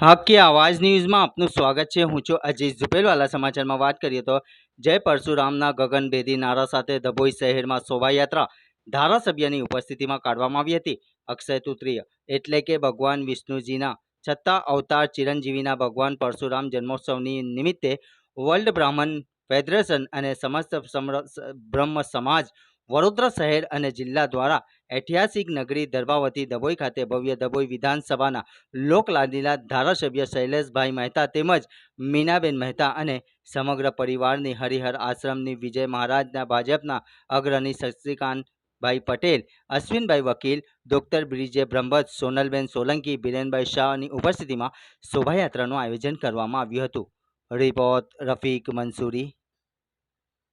હકી આવાજ ન્યૂઝમાં આપનું સ્વાગત છે. હું છું અજીત ઝુબેલવાલા સમાચારમાં વાત કરીએ તો જય પરશુરામના ગગનભેદી નારા સાથે ડભોઈ શહેરમાં શોભાયાત્રા ધારાસભ્યની ઉપસ્થિતિમાં કાઢવામાં આવી હતી. અક્ષય તૃતીય એટલે કે ભગવાન વિષ્ણુજીના છત્તા અવતાર ચિરંજીવીના ભગવાન પરશુરામ જન્મોત્સવની નિમિત્તે વર્લ્ડ બ્રાહ્મણ ફેડરેશન અને સમસ્ત બ્રહ્મ સમાજ વડોદરા શહેર અને જિલ્લા દ્વારા ઐતિહાસિક નગરી દરબાવતી ડભોઈ ખાતે ભવ્ય ડભોઈ વિધાનસભાના લોકલાદીલા ધારાસભ્ય શૈલેષભાઈ મહેતા તેમજ મીનાબેન મહેતા અને સમગ્ર પરિવારની હરિહર આશ્રમની વિજય મહારાજના ભાજપના અગ્રણી શશિકાંતભાઈ પટેલ, અશ્વિનભાઈ વકીલ, ડોક્ટર બ્રિજે બ્રહ્મત સોનલબેન સોલંકી, બિરેનભાઈ શાહની ઉપસ્થિતિમાં શોભાયાત્રાનું આયોજન કરવામાં આવ્યું હતું. રિપોર્ટ રફીક મંસૂરી.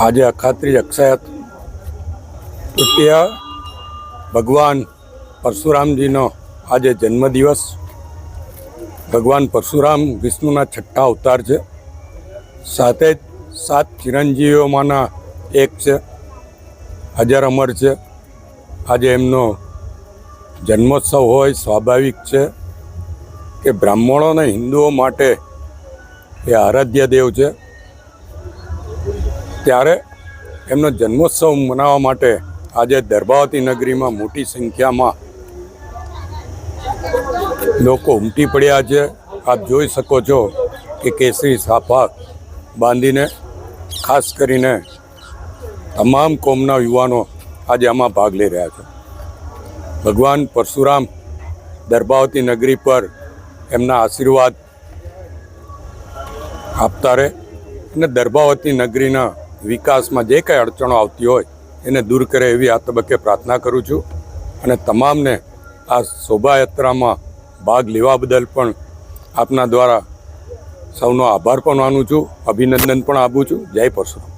આજે અખાત્રી અક્ષયત તૃતીય ભગવાન પરશુરામજીનો આજે જન્મદિવસ. ભગવાન પરશુરામ વિષ્ણુના છઠ્ઠા અવતાર છે. સાથે જ સાત ચિરંજીવીઓમાંના એક છે. અજર અમર છે. આજે એમનો જન્મોત્સવ હોય સ્વાભાવિક છે કે બ્રાહ્મણો અને હિન્દુઓ માટે એ આરાધ્ય દેવ છે. ત્યારે એમનો જન્મોત્સવ મનાવવા માટે આજે દર્ભાવતી નગરીમાં મોટી સંખ્યામાં લોકો ઉમટી પડ્યા છે. આપ જોઈ શકો છો કે કેસરી સાફા બાંધીને, ખાસ કરીને તમામ કોમના યુવાનો આજે આમાં ભાગ લઈ રહ્યા છે. ભગવાન પરશુરામ દર્ભાવતી નગરી પર એમના આશીર્વાદ આપતા રહે અને દર્ભાવતી નગરીના વિકાસમાં જે કંઈ અડચણો આવતી હોય, એને દૂર કરે એવી આ તબક્કે પ્રાર્થના કરું છું. અને તમામને આ શોભાયાત્રામાં ભાગ લેવા બદલ પણ આપના દ્વારા સૌનો આભાર પણ માનું છું. અભિનંદન પણ આપું છું. જય પરશુરામ.